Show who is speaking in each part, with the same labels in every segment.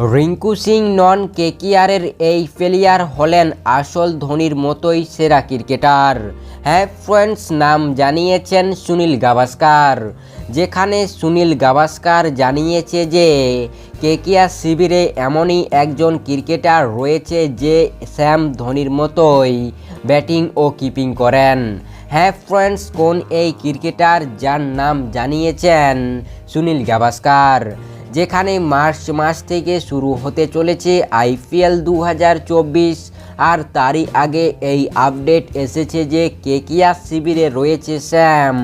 Speaker 1: রিঙ্কু সিং নন কেকিআরের এই প্লেয়ার হলেন আসল ধোনির মতোই সেরা ক্রিকেটার। হ্যাঁ ফ্রেন্ডস, নাম জানিয়েছেন সুনীল গাভাস্কার। যেখানে সুনীল গাভাস্কার জানিয়েছে যে, কেকিআর শিবিরে এমনই একজন ক্রিকেটার রয়েছে যে স্যাম ধোনির মতোই ব্যাটিং ও কিপিং করেন। হ্যাঁ ফ্রেন্ডস, কোন এই ক্রিকেটার যার নাম জানিয়েছেন সুনীল গাভাস্কার? যেখানে মার্চ মাস থেকে শুরু হতে চলেছে আইপিএল দু হাজার চব্বিশ। আর তারই আগে এই আপডেট এসেছে যে কেকিয়া শিবিরে রয়েছে শ্যাম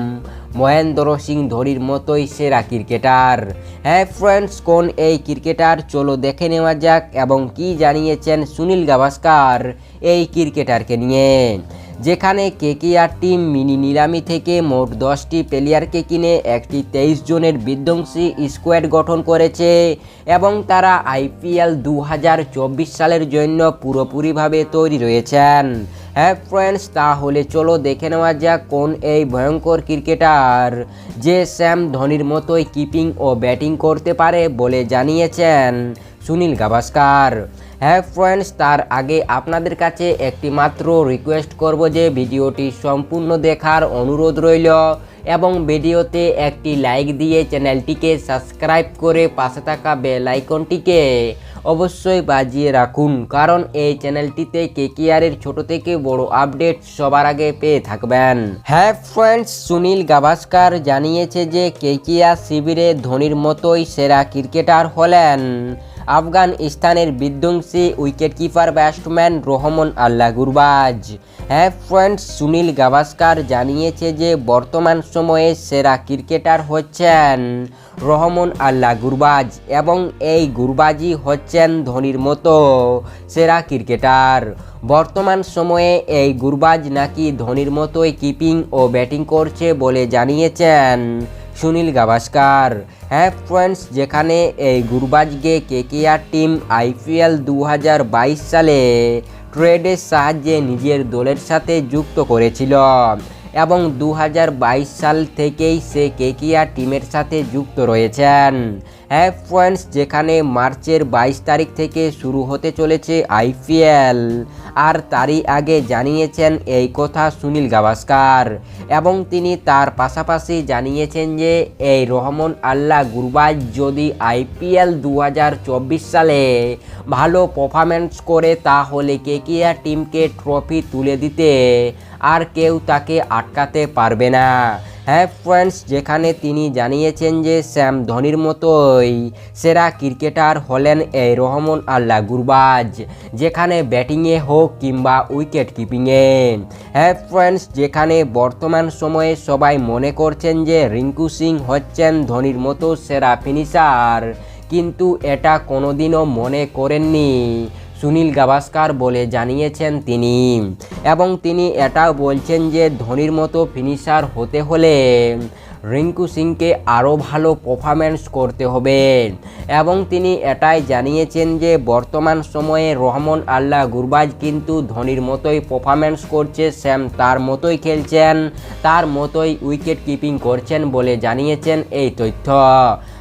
Speaker 1: মহেন্দ্র সিং ধোনির মতোই সেরা ক্রিকেটার। হ্যাঁ ফ্রেন্ডস কোন এই ক্রিকেটার? চলো দেখে নেওয়া যাক এবং কি জানিয়েছেন সুনীল গাভাস্কার এই ক্রিকেটারকে নিয়ে। যেখানে কেকেআর টিম মিনি নিলামি থেকে মোট দশটি প্লেয়ারকে কিনে একটি তেইশ জনের বিধ্বংসী স্কোয়াড গঠন করেছে এবং তারা আইপিএল দু হাজার চব্বিশ সালের জন্য পুরোপুরিভাবে তৈরি রয়েছেন। হ্যাঁ ফ্রেন্ডস তাহলে চলো দেখে নেওয়া যাক কোন এই ভয়ঙ্কর ক্রিকেটার যে স্যাম ধোনির মতোই কিপিং ও ব্যাটিং করতে পারে বলে জানিয়েছেন সুনীল গাভাস্কার। হ্যাঁ ফ্রেন্ডস তার আগে আপনাদের কাছে একটি মাত্র রিকোয়েস্ট করব যে ভিডিওটি সম্পূর্ণ দেখার অনুরোধ রইল এবং ভিডিওতে একটি লাইক দিয়ে চ্যানেলটিকে সাবস্ক্রাইব করে পাশে থাকা বেল আইকনটিকে অবশ্যই বাজিয়ে রাখুন, কারণ এই চ্যানেলটিতে কেকিআরের ছোট থেকে বড় আপডেট সবার আগে পেয়ে থাকবেন। হ্যাঁ ফ্রেন্ডস, সুনীল গাভাস্কার জানিয়েছে যে কেকিয়া শিবিরে ধোনির মতোই সেরা ক্রিকেটার হলেন। আফগানিস্তানের বিধ্বংসী wicketkeeper batsman Rahmanullah Gurbaz হ্যাঁ ফ্রেন্ডস, সুনীল গাভাস্কার জানিয়েছে যে বর্তমান সময়ে সেরা ক্রিকেটার হচ্ছেন রহমান আল্লাহ গুরবাজ এবং এই গুরবাজি হচ্ছেন ধোনির মতো সেরা ক্রিকেটার। বর্তমান সময়ে এই গুরবাজ নাকি ধোনির মতোই কিপিং ও ব্যাটিং করছে বলে জানিয়েছেন সুনীল গাভাস্কার। হ্যাঁ ফ্রেন্ডস, যেখানে এই গুরবাজকে কেকেআর টিম আইপিএল দু হাজার বাইশ সালে ট্রেডের সাহায্যে নিজের দলের সাথে যুক্ত করেছিল এবং দু হাজার বাইশ সাল থেকেই সে কেকিআর টিমের সাথে যুক্ত রয়েছেন। হ্যাঁ ফ্রেন্ডস, যেখানে মার্চের বাইশ তারিখ থেকে শুরু হতে চলেছে আইপিএল। আর তারই আগে জানিয়েছেন এই কথা সুনীল গাভাস্কার এবং তিনি তার পাশাপাশি জানিয়েছেন যে এই রহমান আল্লাহ গুরবাজ যদি আইপিএল দু হাজার চব্বিশ সালে ভালো পারফরমেন্স করে, তাহলে কেকিআর টিমকে ট্রফি তুলে দিতে। আর কেউ তাকে আটকাতে পারবে না। হ্যাঁ ফ্রেন্ডস যেখানে তিনি জানিয়েছেন যে স্যাম ধোনির মতোই সেরা ক্রিকেটার হলেন এই রহমান আল্লাহ গুরবাজ, যেখানে ব্যাটিংয়ে হোক কিংবা উইকেট কিপিংয়ে হ্যাঁ ফ্রেন্ডস যেখানে বর্তমান সময়ে সবাই মনে করছেন যে রিঙ্কু সিং হচ্ছেন ধোনির মতো সেরা ফিনিশার কিন্তু এটা কোনোদিনও মনে করেননি। সুনীল গাভাস্কার বলে জানিয়েছেন তিনি। এবং তিনি এটাও বলছেন যে, ধোনির মতো ফিনিশার হতে হলে রিঙ্কু সিংকে আরও ভালো পারফরমেন্স করতে হবে। এবং তিনি এটাই জানিয়েছেন যে, বর্তমান সময়ে রহমান আল্লাহ গুরবাজ কিন্তু ধোনির মতোই পারফরমেন্স করছে স্যাম তার মতোই খেলছেন, তার মতোই উইকেট কিপিং করছেন বলে জানিয়েছেন এই তথ্য।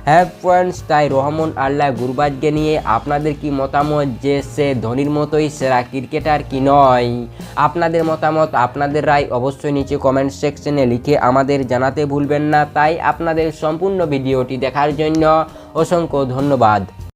Speaker 1: হ্যাঁ ফ্রেন্ডস, তাই রহমান আল্লাহ গুরবাজকে নিয়ে আপনাদের কি মতামত যে সে ধোনির মতোই সেরা ক্রিকেটার কি নয়? আপনাদের মতামত আপনাদের রায় অবশ্যই নিচে কমেন্ট সেকশনে লিখে আমাদের জানাতে ভুলবেন না। তাই আপনাদের সম্পূর্ণ ভিডিওটি দেখার জন্য অসংখ্য ধন্যবাদ।